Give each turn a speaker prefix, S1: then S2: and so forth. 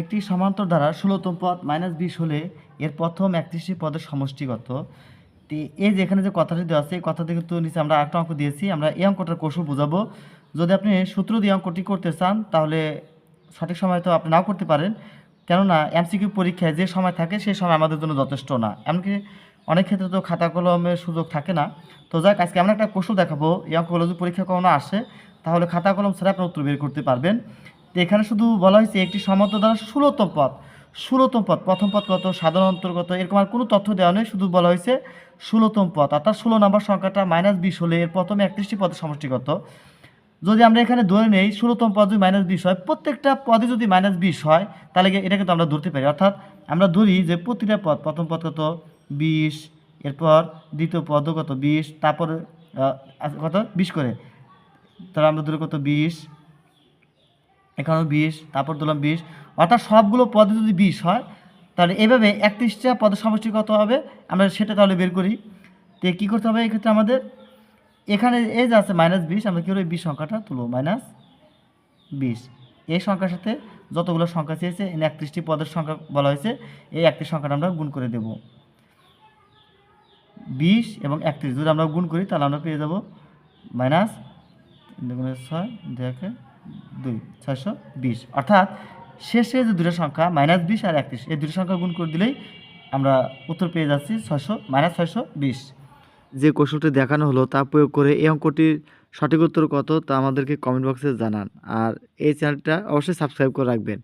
S1: একটি সমান্তর দ্বারা ষোলোতম পদ মাইনাস বিশ হলে এর প্রথম একত্রিশটি পদের সমষ্টিগত। এই যে এখানে যে কথাটি দেওয়া আছে, এই কথাটি কিন্তু নিচে আমরা একটা অঙ্ক দিয়েছি, আমরা এই অঙ্কটার কৌশল বোঝাবো। যদি আপনি সূত্র দিয়ে অঙ্কটি করতে চান, তাহলে সঠিক সময় তো আপনি নাও করতে পারেন। কেননা এমসিকিউ পরীক্ষায় যে সময় থাকে, সেই সময় আমাদের জন্য যথেষ্ট না। এমনকি অনেক ক্ষেত্রে তো খাতা কলমের সুযোগ থাকে না। তো যাক, আজকে আমরা একটা কৌশল দেখাবো। এই অঙ্কগুলো যদি পরীক্ষা কখনো আসে, তাহলে খাতা কলম ছাড়া আপনি উত্তর বের করতে পারবেন। এখানে শুধু বলা হয়েছে একটি সমান্তর দ্বারা ষোলোতম পথ ষোলোতম পদ, প্রথম পদ কত, সাধারণ অন্তর্গত, এরকম আর কোনো তথ্য দেওয়া নেই, শুধু বলা হয়েছে ষোলোতম পদ। অর্থাৎ ষোলো নম্বর সংখ্যাটা মাইনাস বিশ হলে এর প্রথমে একত্রিশটি পদের সমষ্টিগত যদি আমরা এখানে ধরে নেই, ষোলোতম পদ যদি মাইনাস বিশ হয়, প্রত্যেকটা পদে যদি মাইনাস বিশ হয়, তাহলে এটা কিন্তু আমরা ধরতে পারি। অর্থাৎ আমরা ধরি যে প্রতিটা পদ, প্রথম পদ কত? বিশ, এরপর দ্বিতীয় পদ কত? বিশ, তারপর কত? বিশ করে। তাহলে আমরা ধরি কত? বিশ এখানেও বিশ, তারপর দিলাম বিশ। অর্থাৎ সবগুলো পদে যদি বিশ হয়, তাহলে এভাবে একত্রিশটা পদের সমষ্টি কত হবে? আমরা সেটা তাহলে বের করি। তো কী করতে হবে এক্ষেত্রে আমাদের? এখানে এই যে আছে মাইনাস বিশ, আমরা কী করব? বিশ সংখ্যাটা তুলব মাইনাস বিশ। এই সংখ্যার সাথে যতগুলো সংখ্যা চেয়েছে, এখানে একত্রিশটি পদের সংখ্যা বলা হয়েছে, এই একত্রিশ সংখ্যাটা আমরা গুণ করে দেব। বিশ এবং একত্রিশ, যদি আমরা গুণ করি, তাহলে আমরা পেয়ে যাব মাইনাস ছয়, দেখে দুই, ছয়শো বিশ। অর্থাৎ শেষে যে দুটো সংখ্যা, মাইনাস বিশ আর একত্রিশ, এই দুটো সংখ্যা গুণ করে দিলেই আমরা উত্তর পেয়ে যাচ্ছি ছয়শো, মাইনাস ছয়শো বিশ। যে কৌশলটি দেখানো হলো, তা প্রয়োগ করে এই অঙ্কটির সঠিক উত্তর কত, তা আমাদেরকে কমেন্ট বক্সে জানান। আর এই চ্যানেলটা অবশ্যই সাবস্ক্রাইব করে রাখবেন।